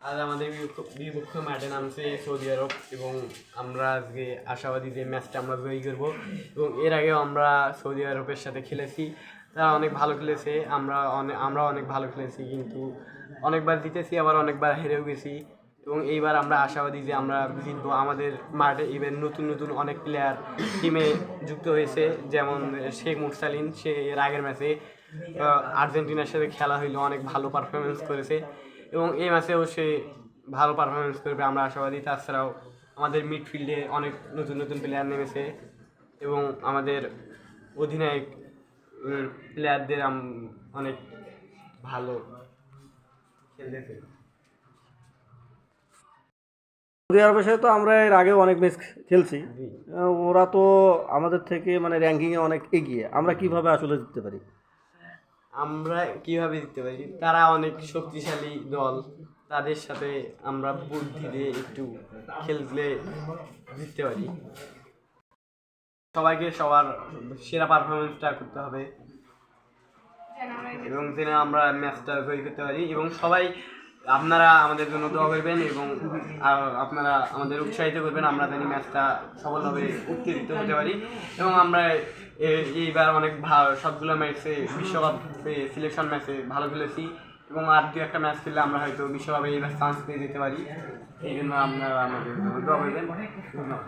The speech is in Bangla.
আজ আমাদের বিপক্ষ- মাঠে নামছে সৌদি আরব এবং আমরা আজকে আশাবাদী যে ম্যাচটা আমরা জয়ী করব। এবং এর আগেও আমরা সৌদি আরবের সাথে খেলেছি। তারা অনেক ভালো খেলেছে, আমরা অনেক আমরা অনেক ভালো খেলেছি, কিন্তু অনেকবার জিতেছি, আবার অনেকবার হেরেও গেছি। এবং এইবার আমরা আশাবাদী যে আমরা জিতবো আমাদের মাঠে ইভেন নতুন নতুন অনেক প্লেয়ার টিমে যুক্ত হয়েছে, যেমন শেখ মুরসালিন, সে এর আগের ম্যাচে আর্জেন্টিনার সাথে খেলা হইল, অনেক ভালো পারফরমেন্স করেছে এবং এই ম্যাচেও সে ভালো পারফরমেন্স করবে, আমরা আশাবাদী। তাছাড়াও আমাদের মিডফিল্ডে অনেক নতুন নতুন প্লেয়ার নেমেছে এবং আমাদের অধিনায়ক প্লেয়ারদের অনেক ভালো খেলতেছে। সৌদি আরবের সাথে তো আমরা এর আগে অনেক ম্যাচ খেলছি। ওরা তো আমাদের থেকে মানে র্যাঙ্কিংয়ে অনেক এগিয়ে। আমরা কীভাবে আসলে জিততে পারি? আমরা কীভাবে জিততে পারি? তারা অনেক শক্তিশালী দল। তাদের সাথে আমরা বুদ্ধি দিয়ে একটু খেললে জিততে পারি। সবাইকে সবার সেরা পারফরমেন্সটা করতে হবে। এবং যেন আমরা ম্যাচটা জয়ী করতে পারি। এবং সবাই আপনারা আমাদের জন্য দোয়া করবেন এবং আপনারা আমাদের উৎসাহিত করবেন। আমরা জানি ম্যাচটা সফলভাবে উত্তীর্ণ হতে পারি। এবং আমরা এইবার অনেক সবগুলো ম্যাচে, বিশ্বকাপে সিলেকশন ম্যাচে ভালো খেলেছি। এবং আর দু একটা ম্যাচ খেললে আমরা হয়তো বিশ্বকাপে এইবার চান্স পেয়ে যেতে পারি। এই জন্য আপনারা আমাদের দোয়া করবেন। ধন্যবাদ।